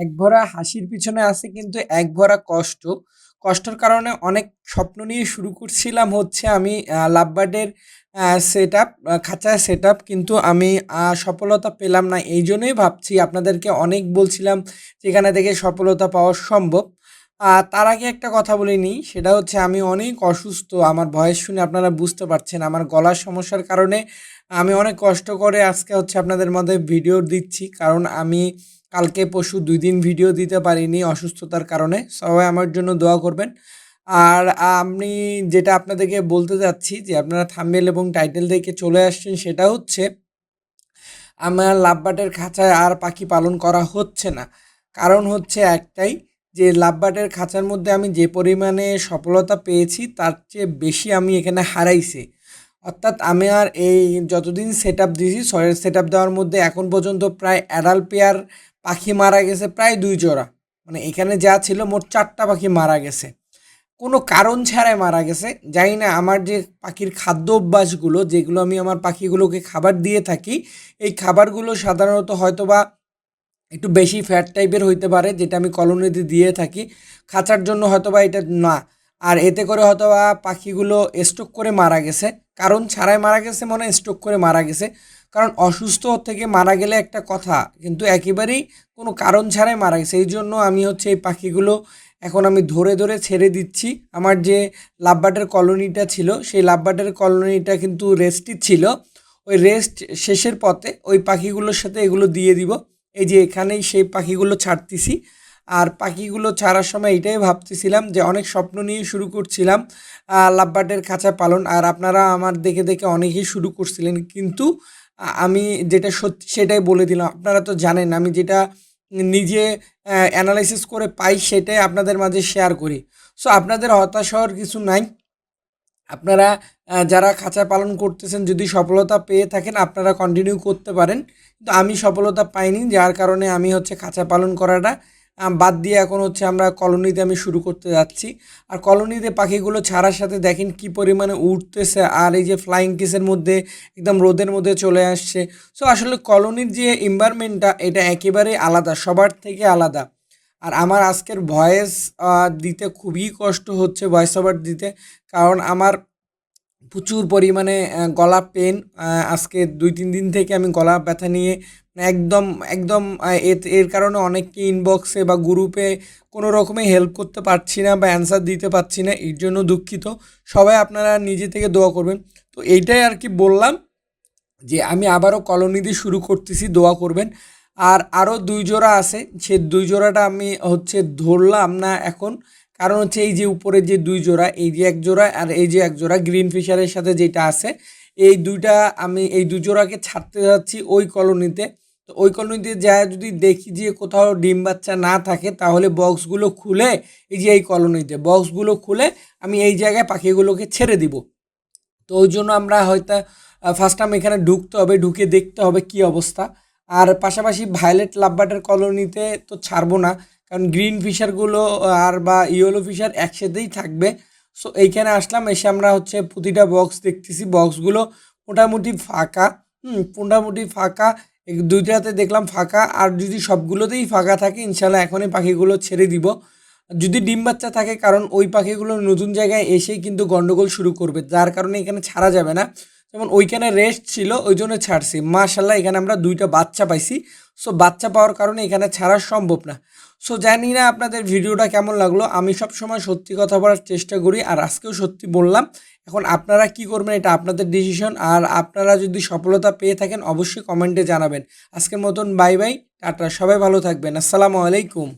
এক ভরা হাসির পিছনে আছে কিন্তু এক ভরা কষ্ট। কষ্টের কারণে অনেক স্বপ্ন নিয়ে শুরু করছিলাম হচ্ছে আমি লাভবার্ডের আ সেটআপ আ খাঁচার সেটআপ কিন্তু আমি সফলতা পেলাম না। এই জন্যই ভাবছি আপনাদেরকে অনেক বলছিলাম যেখানে থেকে সফলতা পাওয়া সম্ভব। তার আগে একটা কথা বলে নিই, সেটা হচ্ছে আমি অনেক অসুস্থ। আমার ভয়েস শুনে আপনারা বুঝতে পারছেন, আমার গলার সমস্যার কারণে আমি অনেক কষ্ট করে আজকে হচ্ছে আপনাদের মধ্যে ভিডিও দিচ্ছি। কারণ আমি কালকে পশু দুই দিন ভিডিও দিতে পারিনি অসুস্থতার কারণে। সবাই আমার জন্য দোয়া করবেন। আর আমি যেটা আপনাদেরকে বলতে চাচ্ছি যে আপনারা থাম্বনেল এবং টাইটেল দেখে চলে আসছেন সেটা হচ্ছে, আমার লাভবার্ডের খাঁচায় আর পাখি পালন করা হচ্ছে না। কারণ হচ্ছে একটাই যে লাভবাটের খাঁচার মধ্যে আমি যে পরিমাণে সফলতা পেয়েছি, তার চেয়ে বেশি আমি এখানে হারাইছি। অর্থাৎ আমি আর এই যতদিন সেটআপ দিয়েছি সয়েল সেটআপ দেওয়ার মধ্যে এখন পর্যন্ত প্রায় অ্যাডাল পেয়ার পাখি মারা গেছে প্রায় দুই জোড়া। মানে এখানে যা ছিল মোট চারটা পাখি মারা গেছে। কোনো কারণ ছাড়াই মারা গেছে। জানি না আমার যে পাখির খাদ্য অভ্যাসগুলো যেগুলো আমি আমার পাখিগুলোকে খাবার দিয়ে থাকি, এই খাবারগুলো সাধারণত হয়তোবা একটু বেশি ফ্যাট টাইপের হইতে পারে যেটা আমি কলোনিতে দিয়ে থাকি। খাঁচার জন্য হয়তোবা এটা না। আর এতে করে হয়তোবা পাখিগুলো স্ট্রোক করে মারা গেছে। কারণ ছাড়াই মারা গেছে মনে স্ট্রোক করে মারা গেছে। কারণ অসুস্থ থেকে মারা গেলে একটা কথা কিন্তু একেবারেই কোনো কারণ ছাড়াই মারা গেছে। এই জন্য আমি হচ্ছে এই পাখিগুলো এখন আমি ধরে, ধরে ছেড়ে দিচ্ছি। আমার যে লাভবাটের কলোনিটা ছিল সেই লাভবাটের কলোনিটা কিন্তু রেস্টই ছিল। ওই রেস্ট শেষের পথে ওই পাখিগুলোর সাথে এগুলো দিয়ে দিব। এই যে এখানেই সেই পাখিগুলো ছাড়তেছি। আর পাখিগুলো ছাড়ার সময় এটাই ভাবতেছিলাম যে অনেক স্বপ্ন নিয়ে শুরু করছিলাম লাভবার্ডের খাঁচা পালন। আর আপনারা আমার দেখে, দেখে অনেকেই শুরু করছিলেন। কিন্তু আমি যেটা সত্যি সেটাই বলে দিলাম। আপনারা তো জানেন আমি যেটা নিজে অ্যানালাইসিস করে পাই সেটাই আপনাদের মাঝে শেয়ার করি। সো আপনাদের হতাশ হওয়ার কিছু নাই। আপনারা যারা খাঁচা পালন করতেছেন যদি সফলতা পেয়ে থাকেন আপনারা কন্টিনিউ করতে পারেন। কিন্তু আমি সফলতা পাইনি যার কারণে আমি হচ্ছে খাঁচা পালন করাটা বাদ দিয়ে এখন হচ্ছে আমরা কলোনিতে আমি শুরু করতে যাচ্ছি। আর কলোনিতে পাখিগুলো ছাড়ার সাথে দেখেন কি পরিমাণে উঠতেছে আর এই যে ফ্লাইং কিসের মধ্যে একদম রোদের মধ্যে চলে আসছে। সো আসলে কলোনির যে এনভায়রনমেন্টটা এটা একেবারেই আলাদা, সবার থেকে আলাদা। আর আমার আজকের ভয়েস দিতে খুবই কষ্ট হচ্ছে ভয়েস ওভার দিতে। কারণ আমার প্রচুর পরিমাণে গলা পেন আজকে ২-৩ দিন থেকে আমি গলা ব্যথা নিয়ে একদম, একদম এর কারণে অনেককে ইনবক্সে বা গ্রুপে কোনো রকমে হেল্প করতে পারছি না বা অ্যান্সার দিতে পারছি না। এর জন্য দুঃখিত। সবাই আপনারা নিজে থেকে দোয়া করবেন। তো এইটাই আর কি বললাম যে আমি আবারও কলোনি দিয়ে শুরু করতেছি দোয়া করবেন। আর আরও ২ জোড়া আছে। সে ২ জোড়াটা আমি হচ্ছে ধরলাম না এখন। কারণ হচ্ছে এই যে উপরের যে ২ জোড়া এই যে ১ জোড়া আর এই যে ১ জোড়া গ্রিন ফিশারের সাথে যেটা আছে এই দুইটা আমি এই ২ জোড়াকে ছাড়তে যাচ্ছি ওই কলোনিতে। তো ওই কলোনিতে যায়া যদি দেখি যে কোথাও ডিম বাচ্চা না থাকে তাহলে বক্সগুলো খুলে এই যে এই কলোনিতে বক্সগুলো খুলে আমি এই জায়গায় পাখিগুলোকে ছেড়ে দিব। তো ওই জন্য আমরা হয়তো ফার্স্ট টাইম এখানে ঢুকতে হবে, ঢুকে দেখতে হবে কি অবস্থা। আর পাশাপাশি ভায়োলেট লাভবার্ডের কলোনিতে তো ছাড়বো না। কারণ গ্রিন ফিশারগুলো আর বা ইয়েলো ফিশার একসাথেই থাকবে। সো এইখানে আসলাম এসে আমরা হচ্ছে প্রতিটা বক্স দেখতেছি। বক্সগুলো মোটামুটি ফাঁকা। হুম? মোটামুটি ফাঁকা। ২ দেখলাম ফাঁকা। আর যদি সবগুলোতেই ফাঁকা থাকে, ইনশাল্লাহ এখনই পাখিগুলো ছেড়ে দিব। যদি ডিম বাচ্চা থাকে, কারণ ওই পাখিগুলো নতুন জায়গায় এসেই কিন্তু গন্ডগোল শুরু করবে। যার কারণে এখানে ছাড়া যাবে না। যেমন ওইখানে রেস্ট ছিল ওই জন্য ছাড়ছি। মাশাআল্লাহ এখানে আমরা দুইটা বাচ্চা পাইছি। সো বাচ্চা পাওয়ার কারণে এখানে ছাড়া সম্ভব না। সো জানি না আপনাদের ভিডিওটা কেমন লাগল। আমি সবসময় সত্যি কথা বলার চেষ্টা করি আর আজকেও সত্যি বললাম। এখন আপনারা কি করবেন এটা আপনাদের ডিসিশন। আর আপনারা যদি সফলতা পেয়ে থাকেন অবশ্যই কমেন্টে জানাবেন। আজকের মতন বাই, বাই। টাটা। সবাই ভালো থাকবেন। আসসালামু আলাইকুম।